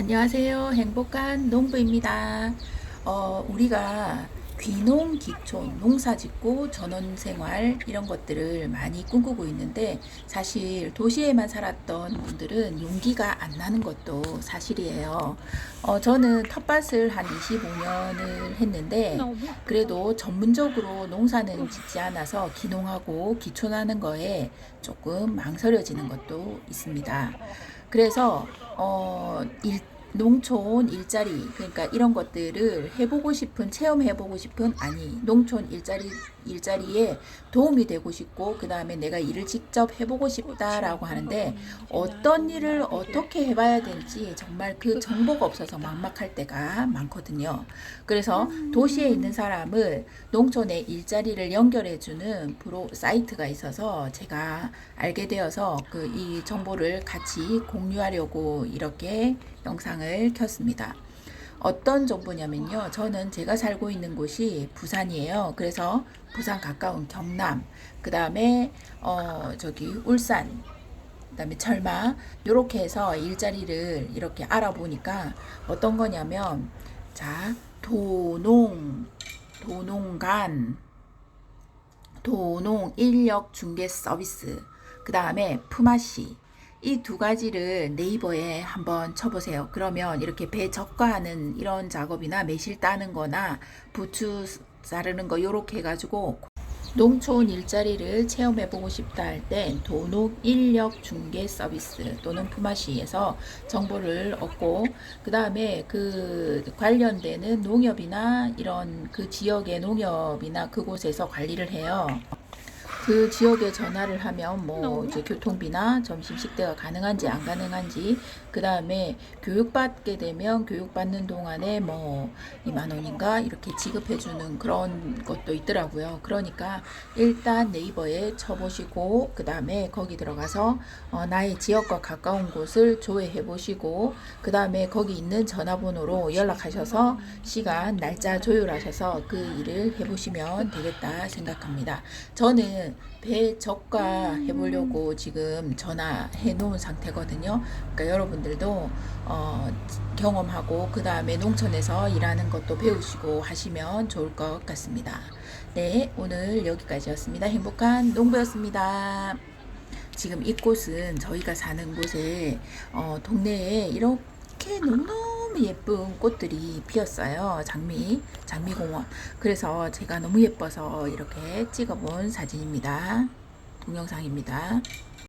안녕하세요. 행복한 농부입니다. 어, 우리가 귀농, 기촌, 농사 짓고 전원 생활 이런 것들을 많이 꿈꾸고 있는데 사실 도시에만 살았던 분들은 용기가 안 나는 것도 사실이에요. 어, 저는 텃밭을 한 25년을 했는데 그래도 전문적으로 농사는 짓지 않아서 기농하고 기촌하는 거에 조금 망설여지는 것도 있습니다. 그래서 어, 일, 농촌 일자리 그러니까 이런 것들을 해보고 싶은 체험해보고 싶은 아니 농촌 일자리 일자리에 도움이 되고 싶고 그 다음에 내가 일을 직접 해보고 싶다라고 하는데 어떤 일을 어떻게 해봐야 될지 정말 그 정보가 없어서 막막할 때가 많거든요. 그래서 도시에 있는 사람을 농촌의 일자리를 연결해주는 프로 사이트가 있어서 제가 알게 되어서 그 이 정보를 같이 공유하려고 이렇게 영상을 켰습니다. 어떤 정보냐면요. 저는 제가 살고 있는 곳이 부산이에요. 그래서 부산 가까운 경남, 그 다음에 어 저기 울산, 그 다음에 철마 요렇게 해서 일자리를 이렇게 알아보니까 어떤 거냐면 자 도농 도농간 도농 인력 중개 서비스 그 다음에 품앗이 이 두 가지를 네이버에 한번 쳐보세요. 그러면 이렇게 배 적과하는 이런 작업이나 매실 따는 거나 부추 자르는 거 요렇게 해가지고 농촌 일자리를 체험해보고 싶다 할 때 도농 인력 중개 서비스 또는 품앗이에서 정보를 얻고 그 다음에 그 관련되는 농협이나 이런 그 지역의 농협이나 그곳에서 관리를 해요. 그 지역에 전화를 하면 뭐 이제 교통비나 점심 식대가 가능한지 안 가능한지 그 다음에 교육받게 되면 교육받는 동안에 뭐 2만 원인가 이렇게 지급해 주는 그런 것도 있더라고요. 그러니까 일단 네이버에 쳐보시고 그 다음에 거기 들어가서 어, 나의 지역과 가까운 곳을 조회해 보시고 그 다음에 거기 있는 전화번호로 연락하셔서 시간 날짜 조율하셔서 그 일을 해보시면 되겠다 생각합니다. 저는 배 적가 해보려고 지금 전화해 놓은 상태거든요. 그러니까 여러분들도 어, 경험하고 그 다음에 농촌에서 일하는 것도 배우시고 하시면 좋을 것 같습니다. 네, 오늘 여기까지였습니다. 행복한 농부였습니다. 지금 이곳은 저희가 사는 곳에 어, 동네에 이렇게 너무 너무 예쁜 꽃들이 피었어요. 장미, 장미공원. 그래서 제가 너무 예뻐서 이렇게 찍어본 사진입니다. 동영상입니다.